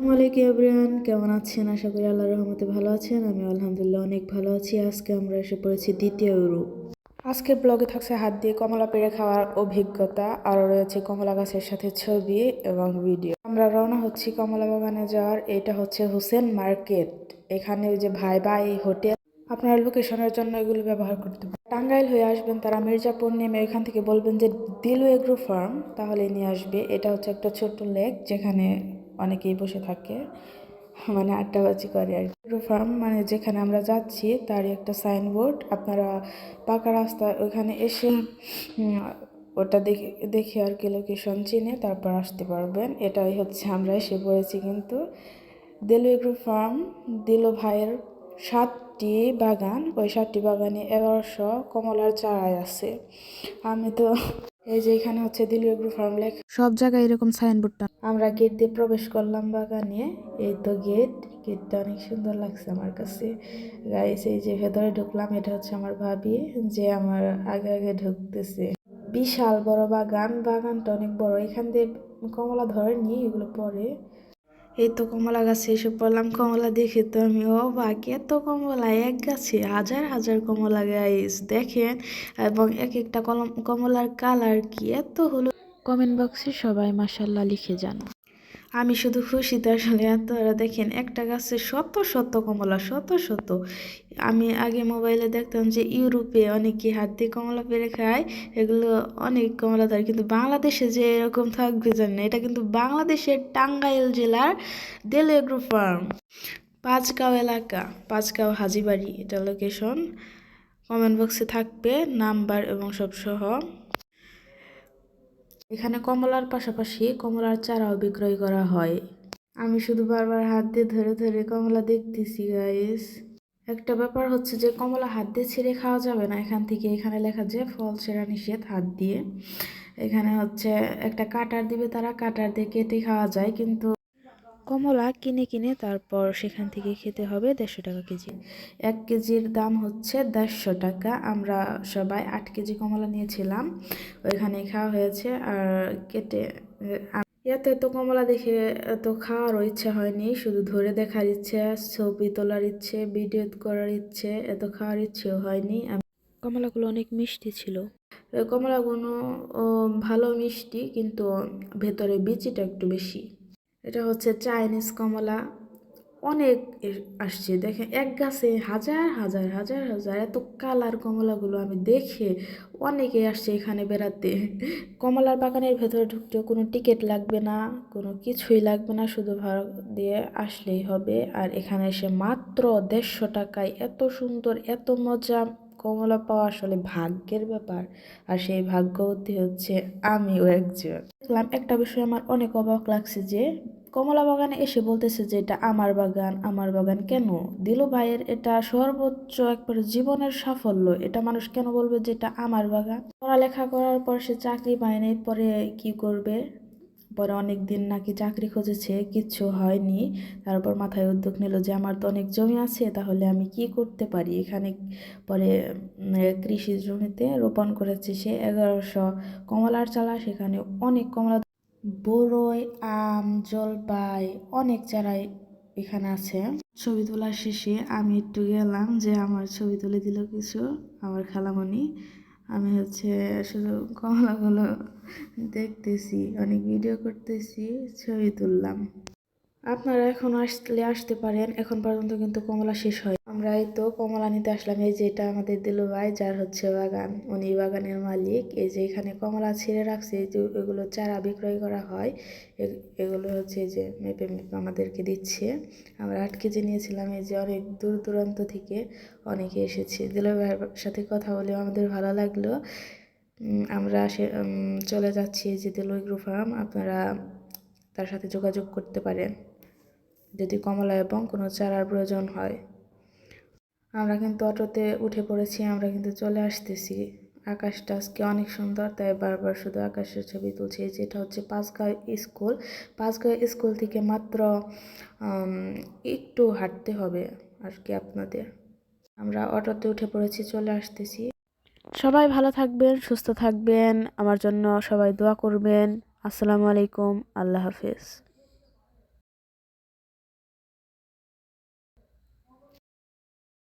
আসসালামাইকুম এভরিওয়ান, কেমন আছেন? আশা করি আল্লাহর রহমতে ভালো আছেন। আমি আলহামদুলিল্লাহ অনেক ভালো আছি। আজকে আমরা এসে পড়েছি দ্বিতীয় রূপ। আজকের ব্লগে থাকছে হাত দিয়ে কমলা পেড়ে খাওয়ার অভিজ্ঞতা। আরও রয়েছে কমলা গাছের সাথে ছবি এবং ভিডিও। আমরা রওনা হচ্ছি কমলা বাগানে যাওয়ার। এটা হচ্ছে হোসেন মার্কেট। এখানে ওই যে ভাই ভাই হোটেল। আপনার লোকেশনের জন্য এগুলো ব্যবহার করতে পারেন। টাঙ্গাইল হয়ে আসবেন তারা মির্জাপুর নেমে এখান থেকে বলবেন যে দিলু এগ্রো ফার্ম। তাহলে নিয়ে আসবে। এটা হচ্ছে একটা ছোট্ট লেক যেখানে অনেকেই বসে থাকে মানে আড্ডাবাজি করে আর এগ্রো ফার্ম মানে যেখানে আমরা যাচ্ছি তারই একটা সাইনবোর্ড আপনারা পাকা রাস্তা ওখানে এসে ওটা দেখে দেখে আর কি লোকেশন চিনে তারপর আসতে পারবেন। এটাই হচ্ছে আমরা এসে পড়েছি কিন্তু। দিলু এগ্রো ফার্ম দিলু ভাইয়ের সাতটি বাগান, ওই সাতটি বাগানে এগারোশো কমলার চারাই আছে। আমি তো এই যে এখানে হচ্ছে দিলু এগ্রো ফার্ম লেখ। সব জায়গায় এরকম সাইনবোর্ডটা আমরা গেট দিয়ে প্রবেশ করলাম বাগানে। এই তো গেট গেটটা অনেক সুন্দর লাগছে আমার কাছে। গাইস এই যে ভেতরে ঢুকলাম এটা হচ্ছে আমার ভাবি যে আমার আগে আগে ঢুকতেছে। বিশাল বড় বাগান বাগানটা অনেক বড়। এখান দিয়ে কমলা ধরেনি এগুলো পরে এই তো কমলা গাছে এসে পড়লাম। কমলা দেখে তো আমি ও বাক এত কমলা, এক গাছে হাজার হাজার কমলা গাছ দেখেন। এবং এক একটা কলম, কমলার কালার কি? এত হলো। কমেন্ট বক্সে সবাই মাসাল্লাহ লিখে যান আমি শুধু খুশিতে আসলে এত দেখেন, একটা গাছে শত শত কমলা, শত শত। আমি আগে মোবাইলে দেখতাম যে ইউরোপে অনেকে হাত দিয়ে কমলা পেরে খায়, এগুলো অনেক কমলা ধরে কিন্তু বাংলাদেশে যে এরকম থাকবে জানি না এটা কিন্তু বাংলাদেশের টাঙ্গাইল জেলার দেলেগ্রো ফার্ম। পাঁচগাঁও এলাকা, পাঁচগাঁও হাজিবাড়ি, এটা লোকেশন কমেন্ট বক্সে থাকবে, নাম্বার এবং সব সহ এখানে কমলার পাশাপাশি কমলার চারাও বিক্রয় করা হয়। আমি শুধু বারবার হাত দিয়ে ধরে ধরে কমলা দেখতেছি গাইস একটা ব্যাপার হচ্ছে যে, কমলা হাত দিয়ে ছিঁড়ে খাওয়া যাবে না। এখান থেকে এখানে লেখা যে, ফল ছেঁড়া নিষেধ হাত দিয়ে। এখানে হচ্ছে একটা কাটার দিবে তারা, কাটার দিয়ে কেটে খাওয়া যায়, কিন্তু কমলা কিনে কিনে তারপর সেখান থেকে খেতে হবে দেড়শো টাকা কেজি। এক কেজির দাম হচ্ছে দেড়শো টাকা। আমরা সবাই আট কেজি কমলা নিয়েছিলাম। ওইখানে খাওয়া হয়েছে আর কেটে এত এত কমলা দেখে এত খাওয়ারও ইচ্ছা হয়নি। শুধু ধরে দেখার ইচ্ছে ছবি তোলার ইচ্ছে ভিডিও করার ইচ্ছে এত খাওয়ার ইচ্ছেও হয়নি। কমলাগুলো অনেক মিষ্টি ছিল। কমলাগুলো ভালো মিষ্টি কিন্তু ভেতরে বিচিটা একটু বেশি। এটা হচ্ছে চাইনিজ কমলা। অনেক আসছে। দেখে এক গাছে হাজার হাজার হাজার হাজার এত কালার কমলাগুলো আমি দেখে অনেকে আসছে এখানে বেড়াতে। কমলার বাগানের ভেতরে ঢুকতেও কোনো টিকিট লাগবে না, কোনো কিছুই লাগবে না, শুধু ভাড়া দিয়ে আসলেই হবে। আর এখানে এসে মাত্র দেড়শো টাকায় এত সুন্দর, এত মজা কমলা পাওয়া আসলে ভাগ্যের ব্যাপার, আর সেই ভাগ্যবতী হচ্ছে আমিও একজন। দেখলাম একটা বিষয় আমার অনেক অবাক লাগছে যে, কমলা বাগানে এসে বলতেছে যে, এটা আমার বাগান আমার বাগান কেন? দিলু ভাইয়ের এটা সর্বোচ্চ একবার জীবনের সাফল্য। এটা মানুষ কেন বলবে যে, এটা আমার বাগান? পড়ালেখা করার পর সে চাকরি পায় নাই, পরে কি করবে? পরে অনেক দিন নাকি চাকরি খুঁজেছে, কিচ্ছু হয়নি। তারপর মাথায় উদ্যোগ নিল যে, আমার তো অনেক জমি আছে, তাহলে আমি কি করতে পারি? এখানে পরে কৃষি জমিতে রোপণ করেছে সে এগারোশো কমলার চালা সেখানে অনেক কমলা বড়ই আম, জলপাই, অনেক চারাই এখানে আছে। ছবি তোলার শেষে আমি একটু গেলাম যে, আমার ছবি তুলে দিল কিছু, আমার খালামণি। আমি হচ্ছে শুধু কমলাগুলো দেখতেছি, অনেক ভিডিও করতেছি, ছবি তুললাম। আপনারা এখন আসলে আসতে পারেন, এখন পর্যন্ত কিন্তু কমলা শেষ হয় আমরা এই তো কমলা নিতে আসলাম, এই যে এটা আমাদের দিলু ভাই, যার হচ্ছে বাগান। উনি বাগানের মালিক, এই যে এখানে কমলা ছিঁড়ে রাখছে, এই যে এগুলো চারা বিক্রয় করা হয় এগুলো হচ্ছে যে মেপে মেপে আমাদেরকে দিচ্ছে। আমরা আট কেজি নিয়েছিলাম, এই যে অনেক দূর দূরান্ত থেকে অনেকে এসেছে। দিলু ভাইয়ের সাথে কথা বলে আমাদের ভালো লাগল। আমরা সে চলে যাচ্ছি যে দিলু এগ্রো ফার্ম, আপনারা তার সাথে যোগাযোগ করতে পারেন। যদি কমলা এবং কোনো চারার প্রয়োজন হয়। আমরা কিন্তু অটোতে উঠে পড়েছি, আমরা কিন্তু চলে আসতেছি। আকাশটা আজকে অনেক সুন্দর, তাই বারবার শুধু আকাশের ছবি তুলছি। যেটা হচ্ছে পাঁচগাঁও স্কুল। পাঁচগাঁও স্কুল থেকে মাত্র একটু হাঁটতে হবে আর কি আপনাদের। আমরা অটোতে উঠে পড়েছি, চলে আসতেছি। সবাই ভালো থাকবেন, সুস্থ থাকবেন। আমার জন্য সবাই দোয়া করবেন। আসসালামু আলাইকুম, আল্লাহ হাফেজ।